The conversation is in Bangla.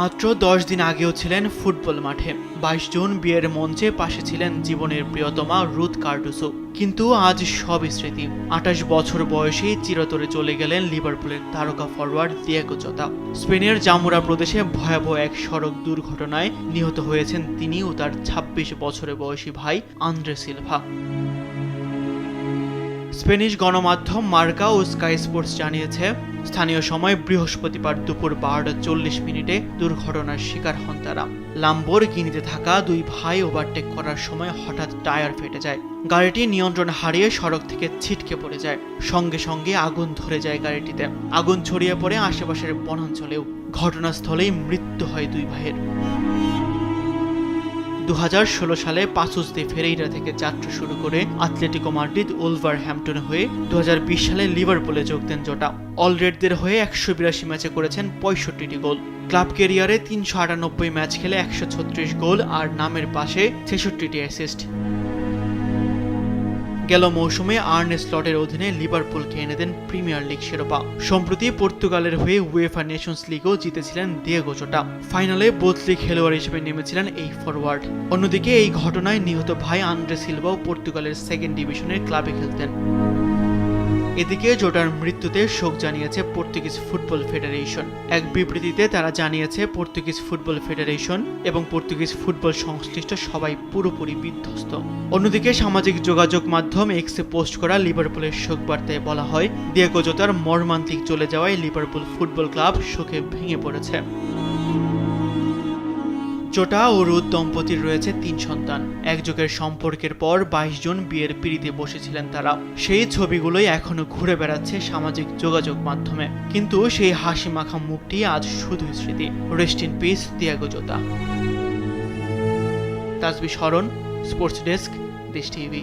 মাত্র দশ দিন আগেও ছিলেন ফুটবল মাঠে। বাইশ জুন বিয়ের মঞ্চে পাশে ছিলেন জীবনের প্রিয়তমা রুথ কার্ডুসো কিন্তু আজ সব স্মৃতি। আঠাশ বছর বয়সেই চিরতরে চলে গেলেন লিভারপুলের তারকা ফরওয়ার্ড দিয়েগো জতা। স্পেনের জামুরা প্রদেশে ভয়াবহ এক সড়ক দুর্ঘটনায় নিহত হয়েছেন তিনি ও তার ছাব্বিশ বছরের বয়সী ভাই আন্দ্রে সিলভা। স্পেনিশ গণমাধ্যম মার্কা ও স্কাই স্পোর্টস জানিয়েছে, স্থানীয় সময় বৃহস্পতিবার দুপুর বারোটা চল্লিশ মিনিটে দুর্ঘটনার শিকার হন তারা। লাম্বোর গিনিতে থাকা দুই ভাই ওভারটেক করার সময় হঠাৎ টায়ার ফেটে যায়। গাড়িটি নিয়ন্ত্রণ হারিয়ে সড়ক থেকে ছিটকে পড়ে যায়। সঙ্গে সঙ্গে আগুন ধরে যায় গাড়িটিতে। আগুন ছড়িয়ে পড়ে আশেপাশের বনাঞ্চলেও। ঘটনাস্থলেই মৃত্যু হয় দুই ভাইয়ের। দু হাজার ষোলো সালে পাসুস দে ফেরেইরা থেকে যাত্রা শুরু করে আতলেটিকো মার্ডিদ ওলভার হ্যাম্পটন হয়ে দু হাজার বিশ সালে লিভারপুলে যোগ দেন জোটা। অলরেডদের হয়ে একশো বিরাশি ম্যাচে করেছেন পঁয়ষট্টিটি গোল। ক্লাব কেরিয়ারে তিনশো আটানব্বই ম্যাচ খেলে একশো ছত্রিশ গোল আর নামের পাশে ছেষট্টিটি অ্যাসিস্ট। গেল মৌসুমে আর্নে স্লটের অধীনে লিভারপুলকে এনে দেন প্রিমিয়ার লিগ শিরোপা। সম্প্রতি পর্তুগালের হয়ে উয়েফা নেশনস লিগও জিতেছিলেন দিয়েগো জোটা। ফাইনালে বদলি খেলোয়াড় হিসেবে নেমেছিলেন এই ফরওয়ার্ড অন্যদিকে এই ঘটনায় নিহত ভাই আন্দ্রে সিলভাও পর্তুগালের সেকেন্ড ডিভিশনের ক্লাবে খেলতেন। এদিকে জোটার মৃত্যুতে শোক জানিয়েছে পর্তুগিজ ফুটবল ফেডারেশন। এক বিবৃতিতে তারা জানিয়েছে, পর্তুগিজ ফুটবল ফেডারেশন এবং পর্তুগিজ ফুটবল সংশ্লিষ্ট সবাই পুরোপুরি বিধ্বস্ত। অন্যদিকে সামাজিক যোগাযোগ মাধ্যম এক্সে পোস্ট করা লিভারপুলের শোক বার্তায় বলা হয়, দিয়েগো জোতার মর্মান্তিক চলে যাওয়ায় লিভারপুল ফুটবল ক্লাব শোকে ভেঙে পড়েছে। জোটা ও রুদ দম্পতির রয়েছে তিন সন্তান। একযোগের সম্পর্কের পর বাইশ জন বিয়ের পিড়িতে বসেছিলেন তারা। সেই ছবিগুলোই এখনও ঘুরে বেড়াচ্ছে সামাজিক যোগাযোগ মাধ্যমে। কিন্তু সেই হাসি মাখা মুখটি আজ শুধুই স্মৃতি। রেস্ট ইন পিস দিয়াগো জোতা তাজবি স্মরণ স্পোর্টস ডেস্ক দেশ টিভি